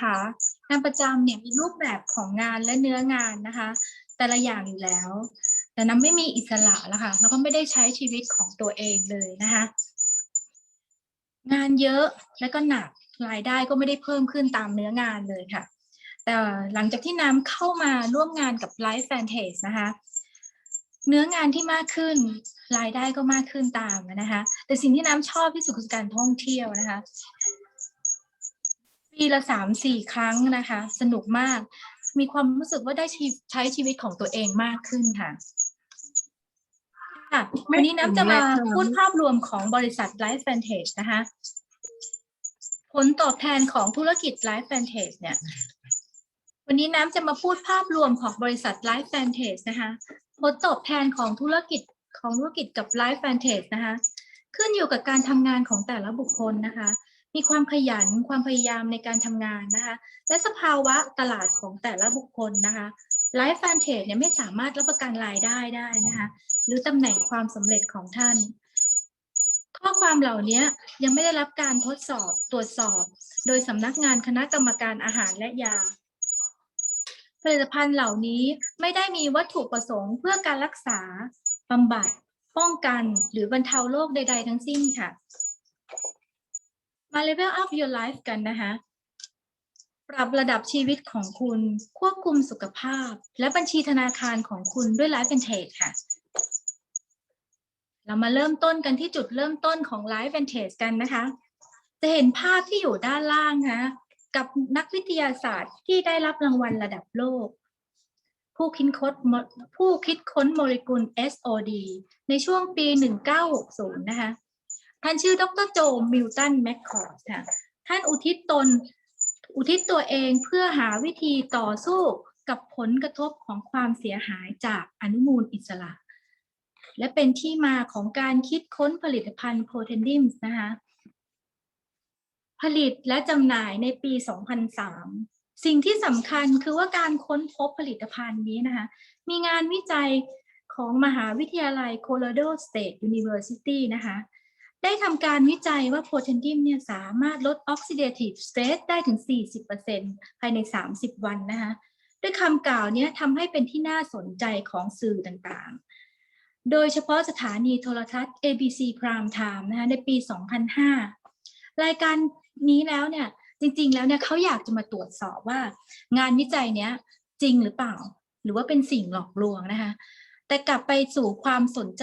คะงานประจำเนี่ยมีรูปแบบของงานและเนื้องานนะคะ แต่ละอย่างอยู่แล้ว แต่น้ำไม่มีอิสระแล้วค่ะแล้วก็ไม่ได้ใช้ชีวิตของตัวเองเลยนะคะ งานเยอะแล้วก็หนักรายได้ก็ไม่ได้เพิ่มขึ้นตามเนื้องานเลยค่ะ แต่หลังจากที่น้ำเข้ามาร่วมงานกับ Life Fantage นะคะ เนื้องานที่มากขึ้นรายได้ก็มากขึ้นตามนะคะ แต่สิ่งที่น้ำชอบที่สุดคือการท่องเที่ยวนะคะ ปีละสามสี่ครั้งนะคะ สนุกมาก มีความรู้สึกว่าได้ชีวิตใช้ชีวิตของตัวเองมากขึ้นค่ะค่ะไม่วันนี้น้ำจะมาถึงแม้จะพูดภาพรวมของบริษัท Life Vantage นะคะ ผลตอบแทนของธุรกิจ Life Vantage เนี่ย วันนี้น้ำจะมาพูดภาพรวมของบริษัท Life Vantage นะคะ ผลตอบแทนของธุรกิจของธุรกิจกับ Life Vantage นะคะ ขึ้นอยู่กับการทำงานของแต่ละบุคคลนะคะ มีความขยันความพยายามในการทำงานนะคะ และสภาวะตลาดของแต่ละบุคคลนะคะ Life Vantage เนี่ยไม่สามารถรับประกันรายได้ได้นะคะหรือตำแหน่งความสำเร็จของท่าน ข้อความเหล่านี้ยังไม่ได้รับการทดสอบตรวจสอบ โดยสำนักงานคณะกรรมการอาหารและยาผลิตภัณฑ์เหล่านี้ไม่ได้มีวัตถุประสงค์เพื่อการรักษาบำบัด ป้องกัน หรือบรรเทาโรคใด ๆ ทั้งสิ้นค่ะ มา level up your life กันนะคะ ปรับระดับชีวิตของคุณ ควบคุมสุขภาพ และบัญชีธนาคารของคุณด้วย Life Vantage ค่ะ เรามาเริ่มต้นกันที่จุดเริ่มต้นของ Life Vantage กันนะคะ จะเห็นภาพที่อยู่ด้านล่างนะกับนักวิทยาศาสตร์ที่ได้รับรางวัลระดับโลก ผู้คิดค้นผู้คิดค้นโมเลกุล SOD ในช่วงปี 1960 นะคะ ท่านชื่อดรโจมิลตันแมคคอร์ดค่ะท่านอุทิศตนอุทิศตัวเองเพื่อหาวิธีต่อสู้กับผลกระทบของความเสียหายจากอนุมูลอิสระ และเป็นที่มาของการคิดค้นผลิตภัณฑ์โพเทนดิมส์นะคะผลิตและจำหน่ายในปี 2003 สิ่งที่สำคัญคือว่าการค้นพบผลิตภัณฑ์นี้นะคะมีงานวิจัยของมหาวิทยาลัย Colorado State University นะคะ ได้ทำการวิจัยว่าโพเทนดิมเนี่ยสามารถลด oxidative stress ได้ถึง 40%ภายใน 30 วันนะคะด้วยคำกล่าวนี้ทำให้เป็นที่น่าสนใจของสื่อต่างๆ โดยเฉพาะสถานีโทรทัศน์ ABC Prime Time นะคะในปี 2005 รายการนี้แล้วเนี่ยจริงๆ แล้วเนี่ยเขาอยากจะมาตรวจสอบว่า งานวิจัยเนี้ยจริงหรือเปล่า หรือว่าเป็นสิ่งหลอกลวงนะคะแต่กลับไปสู่ความสนใจ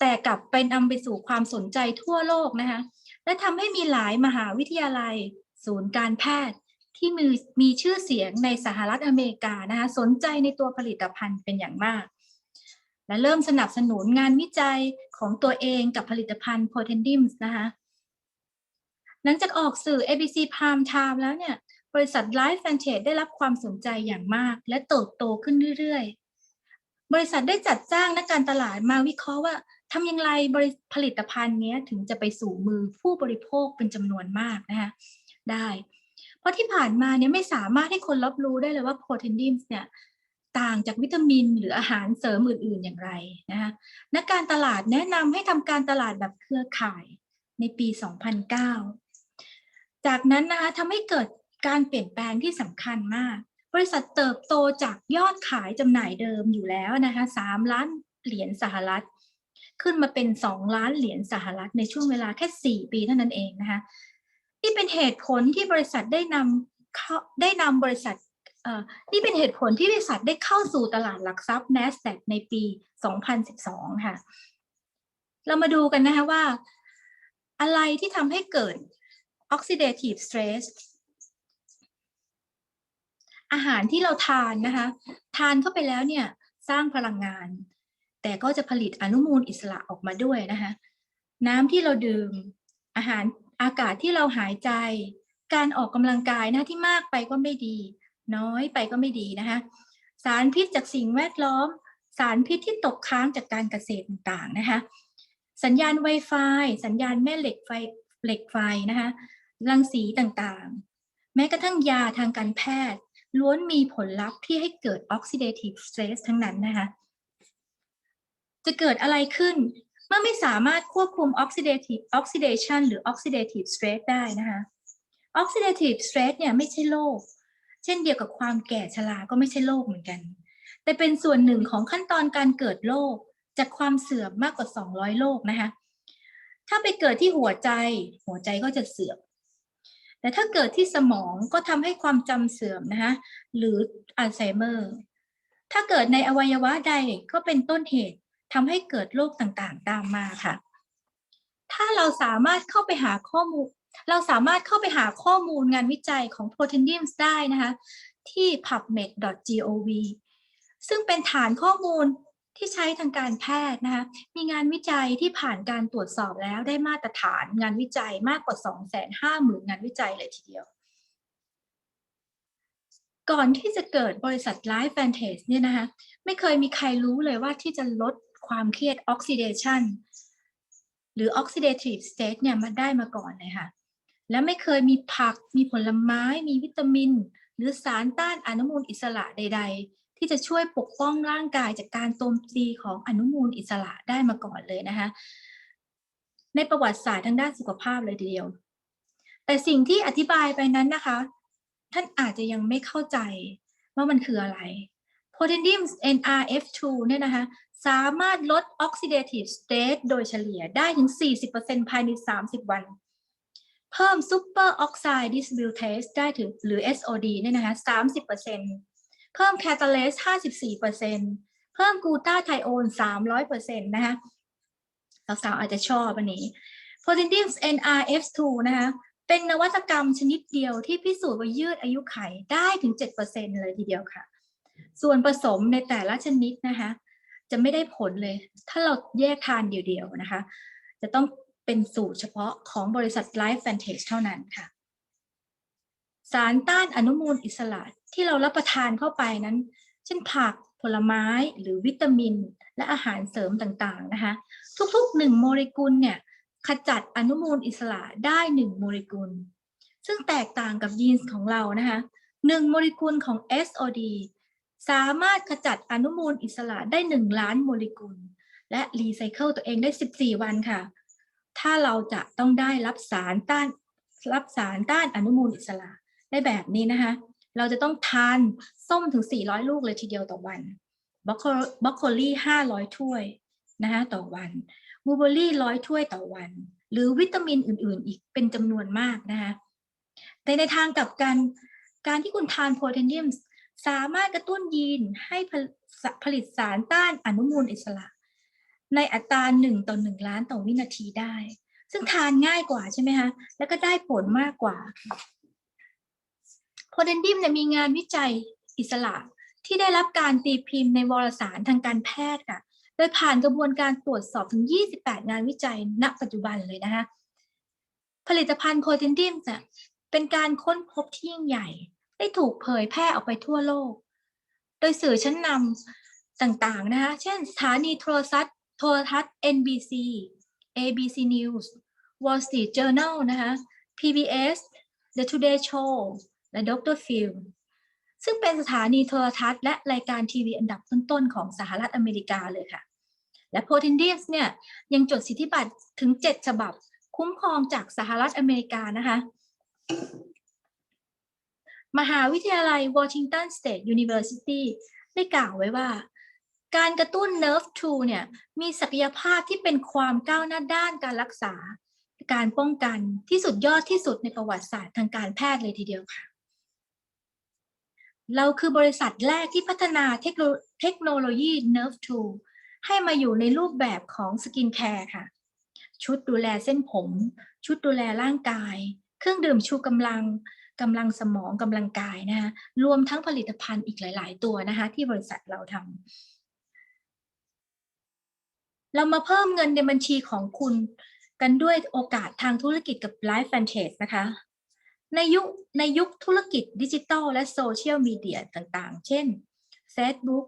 แต่กลับไปนำไปสู่ความสนใจทั่วโลกนะคะ และทำให้มีหลายมหาวิทยาลัย ศูนย์การแพทย์ที่มีมีชื่อเสียงในสหรัฐอเมริกานะคะสนใจในตัวผลิตภัณฑ์เป็นอย่างมาก และเริ่มสนับสนุนงานวิจัยของตัวเองกับผลิตภัณฑ์ p o t e n d i m s นะคะหลังจากออกสื่อ ABC Prime Time แล้วเนี่ย บริษัท Life Vantage ได้รับความสนใจอย่างมาก และเติบโตขึ้นเรื่อยๆ บริษัทได้จัดจ้างนักการตลาดมาวิเคราะห์ว่า ทำอย่างไรรผลิตภัณฑ์นี้ถึงจะไปสู่มือผู้บริโภคเป็นจำนวนมากนะคะได้ เพราะที่ผ่านมาเนี่ยไม่สามารถให้คนรับรู้ได้เลยว่าโพเทนดิมเนี่ยต่างจากวิตามินหรืออาหารเสริมอื่น ๆ อย่างไรนะคะนักการตลาดแนะนำให้ทำการตลาดแบบเครือข่ายในปี 2009 จากนั้นนะคะทำให้เกิดการเปลี่ยนแปลงที่สำคัญมาก บริษัทเติบโตจากยอดขายจำหน่ายเดิมอยู่แล้วนะคะ3ล้านเหรียญสหรัฐ ขึ้นมาเป็น 2 ล้านเหรียญสหรัฐในช่วงเวลาแค่ 4 ปีเท่านั้นเองนะคะนี่เป็นเหตุผลที่บริษัทได้นำได้นำบริษัทเอ่อนี่เป็นเหตุผลที่บริษัทได้เข้าสู่ตลาดหลักทรัพย์ NASDAQ ในปี 2012 ค่ะ เรามาดูกันนะคะว่า อะไรที่ทำให้เกิด oxidative stress อาหารที่เราทานนะคะ ทานเข้าไปแล้วเนี่ย สร้างพลังงาน แต่ก็จะผลิตอนุมูลอิสระออกมาด้วยนะคะ น้ำที่เราดื่ม อาหารอากาศที่เราหายใจ การออกกำลังกายนะที่มากไปก็ไม่ดี น้อยไปก็ไม่ดีนะคะ สารพิษจากสิ่งแวดล้อม สารพิษที่ตกค้างจากการเกษตรต่างๆนะคะ สัญญาณ Wi-Fi สัญญาณแม่เหล็กไฟเหล็กไฟนะคะรังสีต่างๆ แม้กระทั่งยาทางการแพทย์ล้วนมีผลลัพธ์ที่ให้เกิด oxidative stress ทั้งนั้นนะคะ จะเกิดอะไรขึ้น เมื่อไม่สามารถควบคุม oxidative oxidation หรือ oxidative stress ได้นะคะ oxidative stress เนี่ยไม่ใช่โรคเช่นเดียวกับความแก่ชราก็ไม่ใช่โรคเหมือนกัน แต่เป็นส่วนหนึ่งของขั้นตอนการเกิดโรคจากความเสื่อมมากกว่า 200 โรคนะคะถ้าไปเกิดที่หัวใจ หัวใจก็จะเสื่อม แต่ถ้าเกิดที่สมองก็ทำให้ความจำเสื่อมนะคะหรืออัลไซเมอร์ ถ้าเกิดในอวัยวะใดก็เป็นต้นเหตุ ทำให้เกิดโรคต่างๆ ตามมาค่ะ ถ้าเราสามารถเข้าไปหาข้อมูล เราสามารถเข้าไปหาข้อมูลงานวิจัยของ p r o t e n d i u m ได้นะคะ ที่ pubmed.gov ซึ่งเป็นฐานข้อมูลที่ใช้ทางการแพทย์นะคะ มีงานวิจัยที่ผ่านการตรวจสอบแล้วได้มาตรฐานงานวิจัยมากกว่า 250,000 งานวิจัยเลยทีเดียว ก่อนที่จะเกิดบริษัท Life Vantage เนี่ยนะคะ ไม่เคยมีใครรู้เลยว่าที่จะลด ความเครียด oxidation หรือ oxidative state เนี่ยมาได้มาก่อนเลยค่ะ และไม่เคยมีผัก มีผลไม้ มีวิตามิน หรือสารต้านอนุมูลอิสระใด ๆ ที่จะช่วยปกป้องร่างกายจากการโจมตีของอนุมูลอิสระได้มาก่อนเลยนะคะในประวัติศาสตร์ทางด้านสุขภาพเลยทีเดียว แต่สิ่งที่อธิบายไปนั้นนะคะ ท่านอาจจะยังไม่เข้าใจว่ามันคืออะไร Protendium NRF2 เนี่ยนะคะ สามารถลด oxidative state โดยเฉลี่ยได้ถึง 40%ภายใน 30 วัน เพิ่ม super oxide dismutase ได้ถึงหรือ SOD เนี่ยนะคะ 30%เพิ่ม catalase 54%เพิ่มกูตาไทโอน300%นะคะสาวๆอาจจะชอบอันนี้ Protendium NRF2 นะคะเป็นนวัตกรรมชนิดเดียวที่พิสูจน์ว่ายืดอายุไขได้ถึง 7%เลยทีเดียวค่ะ ส่วนผสมในแต่ละชนิดนะคะ จะไม่ได้ผลเลย ถ้าเราแยกทานเดียวๆนะคะ จะต้องเป็นสูตรเฉพาะของบริษัท Life Vantage เท่านั้นค่ะ สารต้านอนุมูลอิสระที่เรารับประทานเข้าไปนั้น เช่นผักผลไม้หรือวิตามิน และอาหารเสริมต่างๆนะคะ ทุกๆ1โมเลกุลเนี่ยขจัดอนุมูลอิสระได้1โมเลกุล ซึ่งแตกต่างกับยีนส์ของเรานะคะ1โมเลกุลของ SOD สามารถขจัดอนุมูลอิสระได้ 1 ล้านโมเลกุล และรีไซเคิลตัวเองได้ 14 วันค่ะ ถ้าเราจะต้องได้รับสารต้านรับสารต้านอนุมูลอิสระได้แบบนี้นะคะ เราจะต้องทานส้มถึง 400 ลูกเลยทีเดียวต่อวันบล็อกโคลี่500 ถ้วยนะคะต่อวันบูเบอรี่ร้อยถ้วยต่อวัน หรือวิตามินอื่นๆ อีกเป็นจำนวนมากนะคะแต่ในทางกลับกันการที่คุณทานโพรเทนเดียม สามารถกระตุ้นยีนให้ผลิตสารต้านอนุมูลอิสระ ในอัตราหนึ่งต่อหนึ่งล้านต่อวินาทีได้ ซึ่งทานง่ายกว่าใช่ไหมคะแล้วก็ได้ผลมากกว่าโพเทนดีมเนี่ยมีงานวิจัยอิสระที่ได้รับการตีพิมพ์ในวารสารทางการแพทย์ค่ะ โดยผ่านกระบวนการตรวจสอบถึง 28 งานวิจัยณ ปัจจุบันเลยนะคะ ผลิตภัณฑ์โพเทนดีมจะเป็นการค้นพบที่ยิ่งใหญ่ ได้ถูกเผยแพร่ออกไปทั่วโลก โดยสื่อชั้นนำต่างๆนะคะ เช่นสถานีโทรทัศน์โทรทัศน์ NBC ABC News Wall Street Journal นะคะ PBS The Today Show และ Dr. Phil ซึ่งเป็นสถานีโทรทัศน์และรายการทีวีอันดับต้นๆ ของสหรัฐอเมริกาเลยค่ะ และ p o t e n d i u s เนี่ยยังจดสิทธิบัตรถึง 7 ฉบับคุ้มครองจากสหรัฐอเมริกานะคะ มหาวิทยาลัย Washington State University ได้กล่าวไว้ว่า การกระตุ้น Nerve 2เนี่ยมีศักยภาพที่เป็นความก้าวหน้าด้านการรักษา การป้องกันที่สุดยอดที่สุดในประวัติศาสตร์ทางการแพทย์เลยทีเดียวค่ะ เราคือบริษัทแรกที่พัฒนาเทคโนโลยี Nerve 2 ให้มาอยู่ในรูปแบบของสกินแคร์ค่ะ ชุดดูแลเส้นผม ชุดดูแลร่างกาย เครื่องดื่มชูกำลัง กำลังสมองกำลังกายนะคะรวมทั้งผลิตภัณฑ์อีกหลาย ๆ ตัวนะคะที่บริษัทเราทำเรามาเพิ่มเงินในบัญชีของคุณกันด้วยโอกาสทางธุรกิจกับ Life Vantage นะคะ ในยุคในยุคธุรกิจดิจิทัลและโซเชียลมีเดียต่างๆ เช่น Facebook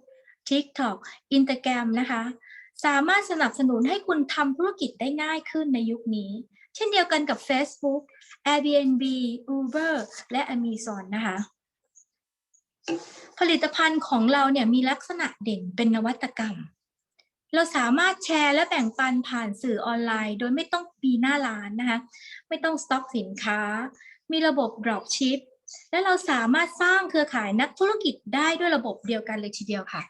TikTok Instagram นะคะ สามารถสนับสนุนให้คุณทำธุรกิจได้ง่ายขึ้นในยุคนี้ เช่นเดียวกันกับ Facebook Airbnb Uber และ Amazon นะคะ ผลิตภัณฑ์ของเราเนี่ยมีลักษณะเด่นเป็นนวัตกรรม เราสามารถแชร์และแบ่งปันผ่านสื่อออนไลน์ โดยไม่ต้องปีหน้าร้านนะคะ ไม่ต้องสต็อกสินค้า มีระบบ drop ship และเราสามารถสร้างเครือข่ายนักธุรกิจได้ด้วยระบบเดียวกันเลยทีเดียวค่ะ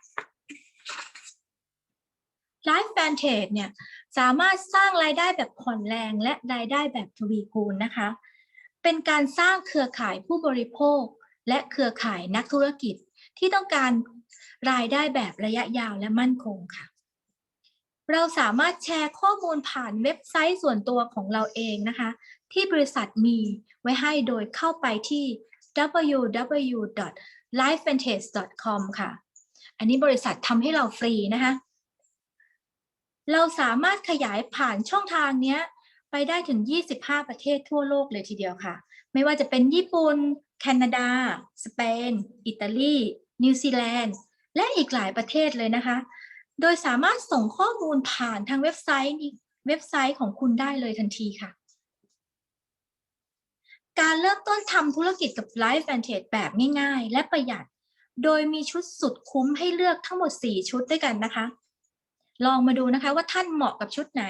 Life Vantage เนี่ย สามารถสร้างรายได้แบบผ่อนแรงและรายได้แบบทวีคูณนะคะ เป็นการสร้างเครือข่ายผู้บริโภค และเครือข่ายนักธุรกิจที่ต้องการรายได้แบบระยะยาวและมั่นคงค่ะ เราสามารถแชร์ข้อมูลผ่านเว็บไซต์ส่วนตัวของเราเองนะคะ ที่บริษัทมีไว้ให้โดยเข้าไปที่ www.lifevantage.com ค่ะ อันนี้บริษัททำให้เราฟรีนะคะ เราสามารถขยายผ่านช่องทางเนี้ยไปได้ถึง 25 ประเทศทั่วโลกเลยทีเดียวค่ะ ไม่ว่าจะเป็นญี่ปุ่น แคนาดา สเปน อิตาลี นิวซีแลนด์ และอีกหลายประเทศเลยนะคะ โดยสามารถส่งข้อมูลผ่านทางเว็บไซต์นี้เว็บไซต์ของคุณได้เลยทันทีค่ะ การเริ่มต้นทำธุรกิจกับ Life Vantage แบบง่ายๆ และประหยัด โดยมีชุดสุดคุ้มให้เลือกทั้งหมด 4 ชุดด้วยกันนะคะ ลองมาดูนะคะว่าท่านเหมาะกับชุดไหน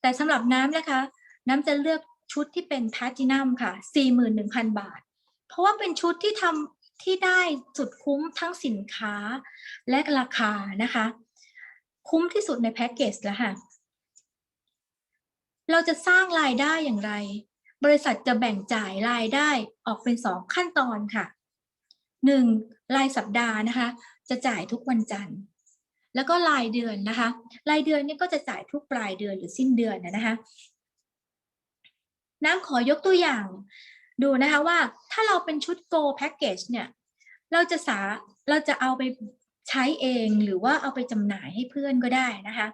แต่สำหรับน้ำนะคะ น้ำจะเลือกชุดที่เป็นแพลตินัมค่ะ 41,000 บาท เพราะว่าเป็นชุดที่ทำที่ได้สุดคุ้มทั้งสินค้าและราคานะคะ คุ้มที่สุดในแพ็กเกจแล้วค่ะ เราจะสร้างรายได้อย่างไร บริษัทจะแบ่งจ่ายรายได้ออกเป็นสองขั้นตอนค่ะหนึ่งรายสัปดาห์นะคะ จะจ่ายทุกวันจันทร์ แล้วก็รายเดือนนะคะ รายเดือนนี่ก็จะจ่ายทุกปลายเดือนหรือสิ้นเดือนนะคะน้ำขอยกตัวอย่างดูนะคะว่าถ้าเราเป็นชุด Go Package เนี่ย เราจะสาเราจะเอาไปใช้เองหรือว่าเอาไปจำหน่ายให้เพื่อนก็ได้นะคะ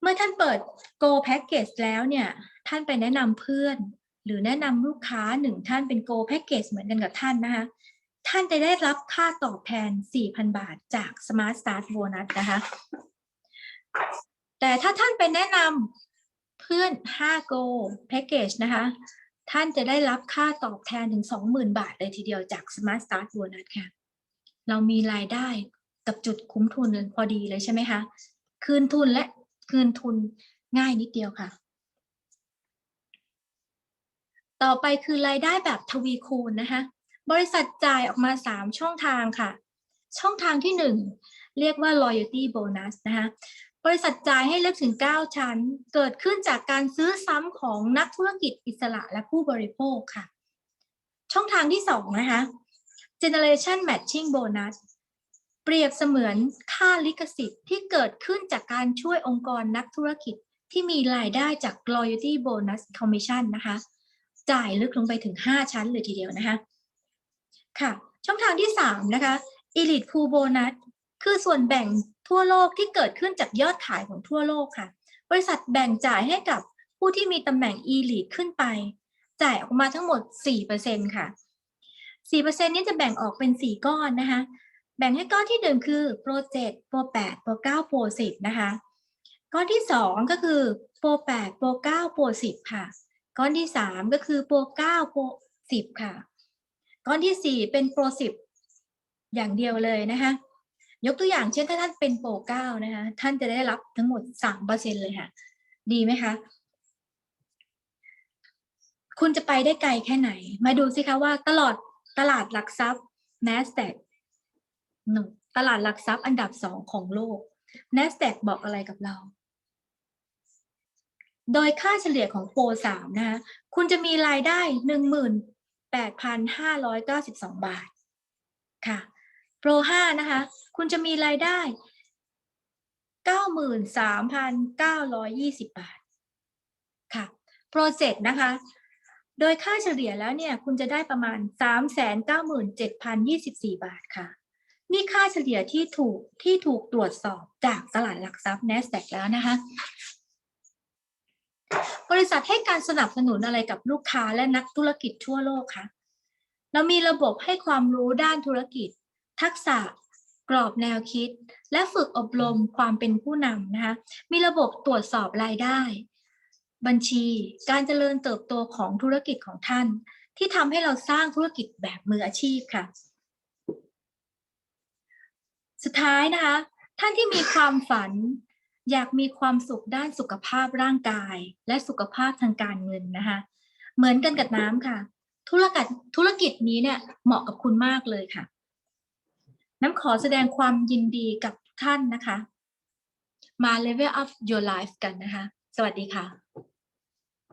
เมื่อท่านเปิด Go Package แล้วเนี่ย ท่านไปแนะนำเพื่อน หรือแนะนำลูกค้าหนึ่งท่านเป็น Go Package เหมือนกันกับท่านนะคะ ท่านจะได้รับค่าตอบแทน 4,000 บาทจาก Smart Start Bonus นะคะ แต่ถ้าท่านไปแนะนำเพื่อน 5 Go Package นะคะ ท่านจะได้รับค่าตอบแทนถึง 20,000 บาทเลยทีเดียวจาก Smart Start Bonus ค่ะ เรามีรายได้กับจุดคุ้มทุนพอดีเลยใช่ไหมคะ คืนทุนและคืนทุนง่ายนิดเดียวค่ะ ต่อไปคือรายได้แบบทวีคูณนะคะ บริษัทจ่ายออกมา 3 ช่องทางค่ะ ช่องทางที่ 1 เรียกว่า loyalty bonus นะคะบริษัทจ่ายให้เลือกถึง 9 ชั้น เกิดขึ้นจากการซื้อซ้ำของนักธุรกิจอิสระและผู้บริโภคค่ะ ช่องทางที่ 2 นะคะ generation matching bonus เปรียบเสมือนค่าลิขสิทธิ์ที่เกิดขึ้นจากการช่วยองค์กรนักธุรกิจที่มีรายได้จาก loyalty bonus commission นะคะ จ่ายลึกลงไปถึง 5 ชั้นเลยทีเดียวนะคะ ค่ะ ช่องทางที่ 3 นะคะ elite pool bonus คือส่วนแบ่งทั่วโลกที่เกิดขึ้นจากยอดขายของทั่วโลกค่ะ บริษัทแบ่งจ่ายให้กับผู้ที่มีตำแหน่ง elite ขึ้นไป จ่ายออกมาทั้งหมด 4%ค่ะ 4%นี้จะแบ่งออกเป็น 4 ก้อนนะคะ แบ่งให้ก้อนที่ 1 คือโปร7โปร8โปร9โปร10นะคะ ก้อนที่ 2 ก็คือโปร8โปร9โปร10ค่ะ ก้อนที่ 3 ก็คือโปร9โปร10ค่ะ ก้อนที่ 4 เป็นโปร10อย่างเดียวเลยนะคะยกตัวอย่างเช่นถ้าท่านเป็นโปร9นะคะท่านจะได้รับทั้งหมด3%เซ็นเลยค่ะ ดีไหมคะคุณจะไปได้ไกลแค่ไหน มาดูสิคะว่าตลอดตลาดหลักทรัพย์ NASDAQ หนึ่งตลาดหลักทรัพย์อันดับสองของโลก NASDAQ บอกอะไรกับเรา โดยค่าเฉลี่ยของโปรสามนะคะคุณจะมีรายได้หนึ่งหมื่น แปดพันห้าร้อยเก้าสิบสองบาท ค่ะ โปรห้านะคะ คุณจะมีรายได้เก้าหมื่นสามพันเก้าร้อยยี่สิบบาท ค่ะ โปรเจกต์นะคะ โดยค่าเฉลี่ยแล้วเนี่ย คุณจะได้ประมาณสามแสนเก้าหมื่นเจ็ดพันยี่สิบสี่บาทค่ะ นี่ค่าเฉลี่ยที่ถูกที่ถูกตรวจสอบจากตลาดหลักทรัพย์ NASDAQ แล้วนะคะ บริษัทให้การสนับสนุนอะไรกับลูกค้าและนักธุรกิจทั่วโลกคะเรามีระบบให้ความรู้ด้านธุรกิจ ทักษะกรอบแนวคิด และฝึกอบรมความเป็นผู้นำนะคะ มีระบบตรวจสอบรายได้ บัญชี การเจริญเติบโตของธุรกิจของท่าน ที่ทำให้เราสร้างธุรกิจแบบมืออาชีพค่ะ สุดท้ายนะคะ ท่านที่มีความฝัน อยากมีความสุขด้านสุขภาพร่างกาย และสุขภาพทางการเงินนะคะเหมือนกันกับน้ำค่ะ ธุรกิจธุรกิจนี้เนี่ยเหมาะกับคุณมากเลยค่ะ น้ำขอแสดงความยินดีกับท่านนะคะ มา level up your life กันนะคะ สวัสดีค่ะ